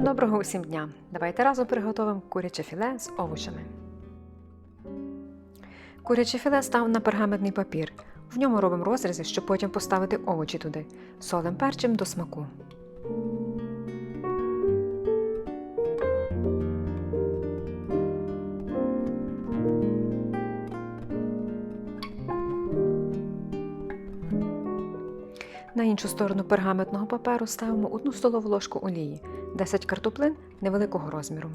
Доброго усім дня! Давайте разом приготуємо куряче філе з овочами. Куряче філе став на пергаментний папір. В ньому робимо розрізи, щоб потім поставити овочі туди. Солим перчим до смаку. На іншу сторону пергаментного паперу ставимо 1 столову ложку олії, 10 картоплин невеликого розміру.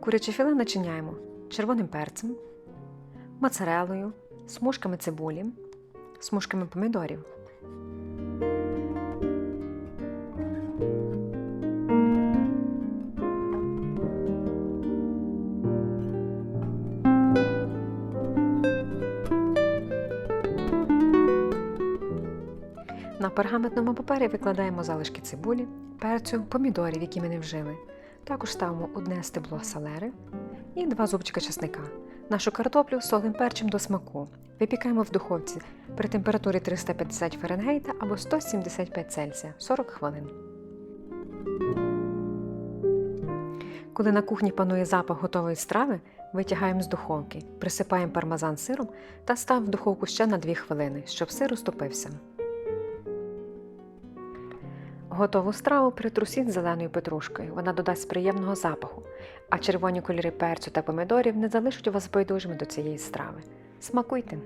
Куряче філе начиняємо червоним перцем, моцарелою, смужками цибулі, смужками помідорів. На пергаментному папері викладаємо залишки цибулі, перцю, помідорів, які ми не вжили. Також ставимо одне стебло салери і два зубчика чесника. Нашу картоплю солим перчим до смаку. Випікаємо в духовці при температурі 350 Фаренгейта або 175 Цельсія 40 хвилин. Коли на кухні панує запах готової страви, витягаємо з духовки, присипаємо пармезан сиром та ставимо в духовку ще на 2 хвилини, щоб сир розтопився. Готову страву притрусіть зеленою петрушкою. Вона додасть приємного запаху, а червоні кольори перцю та помідорів не залишать у вас байдужими до цієї страви. Смакуйте!